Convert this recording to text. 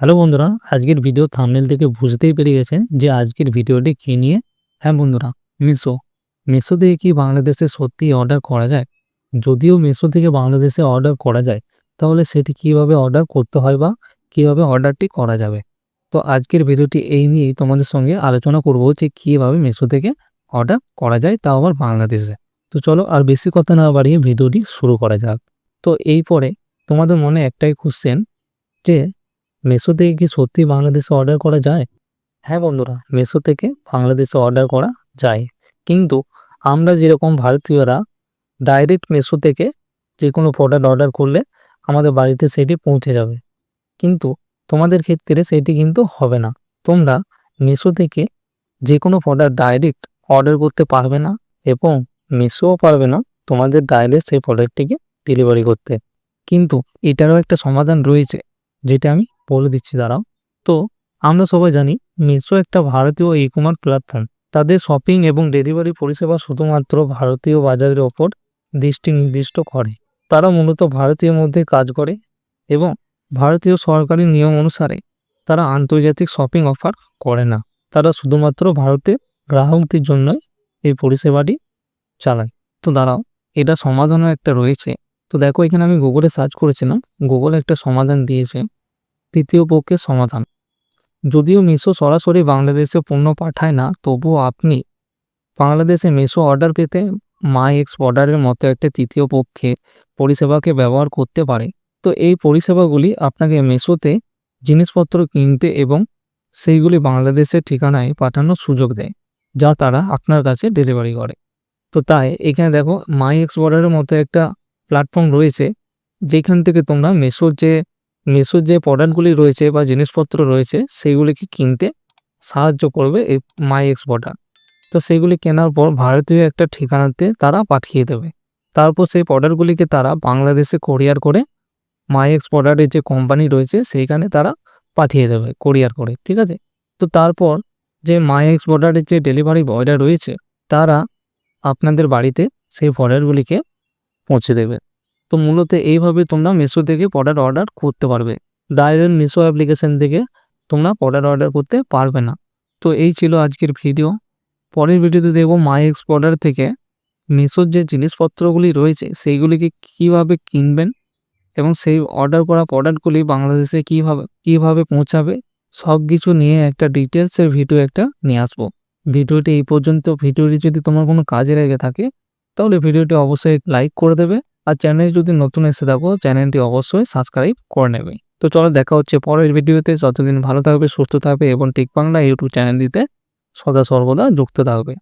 Hello বন্ধুরা, আজকের video thumbnail থেকে বুঝতেই পেরে গেছেন যে আজকের ভিডিওটি কী নিয়ে। হ্যাঁ বন্ধুরা, মিশো। মিশো থেকে কি বাংলাদেশে সত্যি অর্ডার করা যায়? যদিও মিশো থেকে বাংলাদেশে অর্ডার করা যায়, তাহলে সেটি কীভাবে অর্ডার করতে হয় বা কীভাবে অর্ডারটি করা যাবে? তো আজকের ভিডিওটি এই নিয়েই তোমাদের সঙ্গে আলোচনা করব যে কীভাবে মিশো থেকে অর্ডার করা যায় তাও আবার বাংলাদেশে। তো চলো আর বেশি কথা না বাড়িয়ে ভিডিওটি শুরু করা যাক। তো এই পরে তোমাদের মনে একটাই কোশ্চেন যে মেসো থেকে কি সত্যি বাংলাদেশে অর্ডার করা যায়? হ্যাঁ বন্ধুরা, মেসো থেকে বাংলাদেশে অর্ডার করা যায়। কিন্তু আমরা যেরকম ভারতীয়রা ডাইরেক্ট মেসো থেকে যে কোনো প্রোডাক্ট অর্ডার করলে আমাদের বাড়িতে সেটি পৌঁছে যাবে। কিন্তু তোমাদের ক্ষেত্রে সেটি কিন্তু হবে না। তোমরা মেসো থেকে যে কোনো প্রোডাক্ট ডাইরেক্ট অর্ডার করতে পারবে না এবং মেসোও পারবে না তোমাদের ডাইরেক্ট সেই প্রোডাক্টটিকে ডেলিভারি করতে। কিন্তু এটারও একটা সমাধান রয়েছে, যেটা আমি বলে দিচ্ছি দাঁড়াও। তো আমরা সবাই জানি মিশো একটা ভারতীয় ই কমার্স প্ল্যাটফর্ম তাদের শপিং এবং ডেলিভারি পরিষেবা শুধুমাত্র ভারতীয় বাজারের ওপর দৃষ্টি নির্দিষ্ট করে। তারা মূলত ভারতীয় মধ্যে কাজ করে এবং ভারতীয় সরকারি নিয়ম অনুসারে তারা আন্তর্জাতিক শপিং অফার করে না। তারা শুধুমাত্র ভারতের গ্রাহকদের জন্যই এই পরিষেবাটি চালায়। তো দাঁড়াও, এটা সমাধানও একটা রয়েছে। তো দেখো এখানে আমি গুগলে সার্চ করেছিলাম। গুগল একটা সমাধান দিয়েছে। তৃতীয় পক্ষের সমাধান। যদিও মিশো সরাসরি বাংলাদেশে পণ্য পাঠায় না, তবুও আপনি বাংলাদেশে মিশো অর্ডার পেতে মাই এক্স অর্ডারের মতো একটা তৃতীয় পক্ষে পরিষেবাকে ব্যবহার করতে পারে। তো এই পরিষেবাগুলি আপনাকে মিশোতে জিনিসপত্র কিনতে এবং সেইগুলি বাংলাদেশের ঠিকানায় পাঠানোর সুযোগ দেয়, যা তারা আপনার কাছে ডেলিভারি করে। তো তাই এখানে দেখো, মাই এক্স অর্ডারের মতো একটা প্ল্যাটফর্ম রয়েছে, যেখান থেকে তোমরা মেশোর যে মেশোর যে প্রোডাক্টগুলি রয়েছে বা জিনিসপত্র রয়েছে, সেইগুলিকে কিনতে সাহায্য করবে এই মাই এক্স এক্সপোর্টার তো সেইগুলি কেনার পর ভারতীয় একটা ঠিকানাতে তারা পাঠিয়ে দেবে। তারপর সেই প্রোডাক্টগুলিকে তারা বাংলাদেশে কোরিয়ার করে মাই এক্সপোর্টারের যে কোম্পানি রয়েছে, সেইখানে তারা পাঠিয়ে দেবে কোরিয়ার করে, ঠিক আছে? তো তারপর যে মাই এক্স এক্সপোর্টারের যে ডেলিভারি বয়রা রয়েছে, তারা আপনাদের বাড়িতে সেই প্রোডাক্টগুলিকে পৌঁছে দেবে। তো মূলত এইভাবে তোমরা মিশো থেকে প্রোডাক্ট অর্ডার করতে পারবে। ডাইরেক্ট মিশো অ্যাপ্লিকেশন থেকে তোমরা প্রোডাক্ট অর্ডার করতে পারবে না। তো এই ছিল আজকের ভিডিও পরের ভিডিওতে দেখব মাই এক্স অর্ডার থেকে মিশোর যে জিনিসপত্রগুলি রয়েছে, সেইগুলিকে কীভাবে কিনবেন এবং সেই অর্ডার করা প্রোডাক্টগুলি বাংলাদেশে কীভাবে কীভাবে পৌঁছাবে সব কিছু নিয়ে একটা ডিটেলসের ভিডিও একটা নিয়ে আসব। ভিডিওটি এই পর্যন্ত। ভিডিওটি যদি তোমার কোনো কাজে লেগে থাকে, তাহলে ভিডিওটি অবশ্যই লাইক করে দেবে। আর চ্যানেল যদি নতুন এসে থাকো চ্যানেলটি অবশ্যই সাবস্ক্রাইব করে নেবে। তো চলো দেখা হচ্ছে পরের ভিডিওতে। যতদিন ভালো থাকবে, সুস্থ থাকবে এবং টেক বাংলা ইউটিউব চ্যানেল দিতে সদা সর্বদা যুক্ত থাকবে।